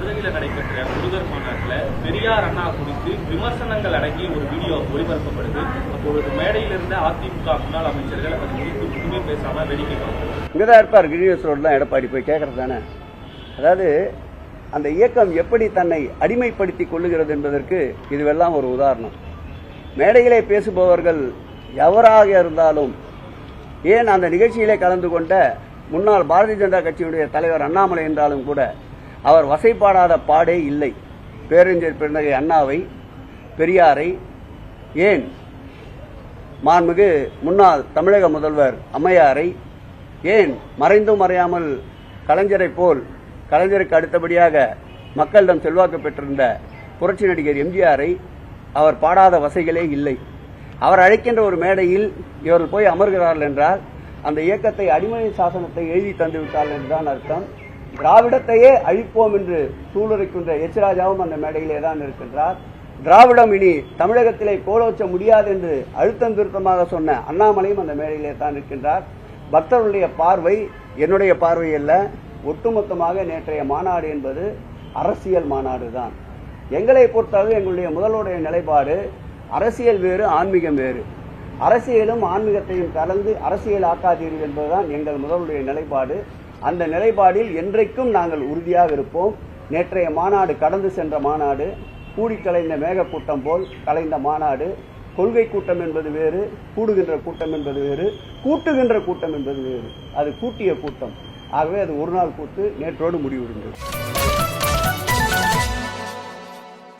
மதுரையில் நடைபெற்ற முருகர் மாநாட்டில் பெரியார் அண்ணா குறித்து விமர்சனங்கள் அடங்கிய ஒரு வீடியோ ஒளிபரப்பப்படுது. அப்பொழுது மேடையில் இருந்த அதிமுக முன்னாள் அமைச்சர்கள் அது குறித்து ஒன்றுமே பேசாம வேடிக்கை பார்த்தாங்க இங்கே தான் இருப்பார் கிரிவஸ் ரோட்லாம் எடப்பாடி போய் கேட்கறது தானே? அதாவது அந்த இயக்கம் எப்படி தன்னை அடிமைப்படுத்தி கொள்ளுகிறது என்பதற்கு இதுவெல்லாம் ஒரு உதாரணம். மேடையிலே பேசுபவர்கள் எவராக இருந்தாலும் ஏன் அந்த நிகழ்ச்சியிலே கலந்து கொண்ட முன்னாள் பாரதிய ஜனதா கட்சியுடைய தலைவர் அண்ணாமலை என்றாலும் கூட அவர் வசைப்பாடாத பாடே இல்லை. பேரறிஞர் பிறந்தகை அண்ணாவை பெரியாரை ஏன்? மாண்புமிகு முன்னாள் தமிழக முதல்வர் அம்மையாரை ஏன்? மறைந்தும் மறையாமல் கலைஞரைப் போல் கலைஞருக்கு அடுத்தபடியாக மக்களிடம் செல்வாக்கு பெற்றிருந்த புரட்சி நடிகர் எம்ஜிஆரை அவர் பாடாத வசைகளே இல்லை. அவர் அழைக்கின்ற ஒரு மேடையில் இவர்கள் போய் அமர்கிறார்கள் என்றால் அந்த இயக்கத்தை அடிமை சாசனத்தை எழுதி தந்துவிட்டார்கள் என்றுதான் அர்த்தம். திராவிடத்தையே அழிப்போம் என்று சூளுரைக்கின்ற எச்ராஜாவும் அந்த மேடையிலே தான் இருக்கின்றார். திராவிடம் இனி தமிழகத்திலே கோலோச்ச முடியாது என்று அழுத்தம் திருத்தமாக சொன்ன அண்ணாமலையும் அந்த மேடையிலே தான் இருக்கின்றார். பக்தருடைய பார்வை என்னுடைய பார்வை அல்ல ஒட்டுமொத்தமாக நேற்றைய மாநாடு என்பது அரசியல் மாநாடு தான். எங்களை பொறுத்தளவு எங்களுடைய முதல்வருடைய நிலைப்பாடு அரசியல் வேறு ஆன்மீகம் வேறு. அரசியலும் ஆன்மீகத்தையும் கலந்து அரசியல் ஆக்காதீர்கள் என்பதுதான் எங்கள் முதல்வருடைய நிலைப்பாடு. அந்த நிலைப்பாடில் என்றைக்கும் நாங்கள் உறுதியாக இருப்போம். நேற்றைய மாநாடு கடந்து சென்ற மாநாடு கூடி கலைந்த மேகக்கூட்டம் போல் கலைந்த மாநாடு கொள்கை கூட்டம் என்பது வேறு கூடுகின்ற கூட்டம் என்பது வேறு கூட்டுகின்ற கூட்டம் என்பது வேறு. அது கூட்டிய கூட்டம். ஆகவே அது ஒரு நாள் கூத்து நேற்றோடு முடிவுறுந்தது